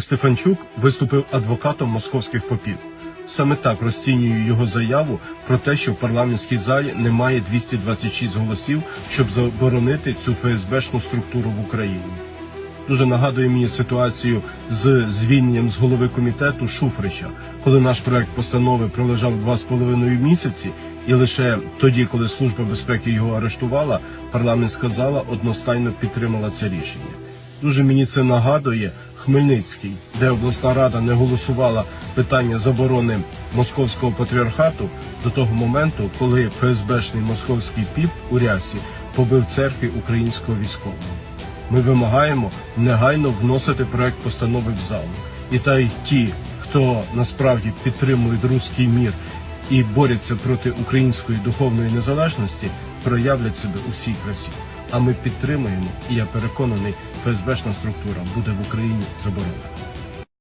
Стефанчук виступив адвокатом московських попів. Саме так розцінюю його заяву про те, що в парламентській залі немає 226 голосів, щоб заборонити цю ФСБшну структуру в Україні. Дуже нагадує мені ситуацію з звільненням з голови комітету Шуфрича, коли наш проект постанови пролежав два з половиною місяці, і лише тоді, коли служба безпеки його арештувала, парламентська зала одностайно підтримала це рішення. Дуже мені це нагадує Хмельницький, де обласна рада не голосувала питання заборони московського патріархату до того моменту, коли ФСБшний московський піп у рясі побив церкві українського військового. Ми вимагаємо негайно вносити проект постанови в залу. І та й ті, хто насправді підтримують руський мір і борються проти української духовної незалежності, проявлять себе у всій красі. А ми підтримуємо, і я переконаний, ФСБшна структура буде в Україні заборонена.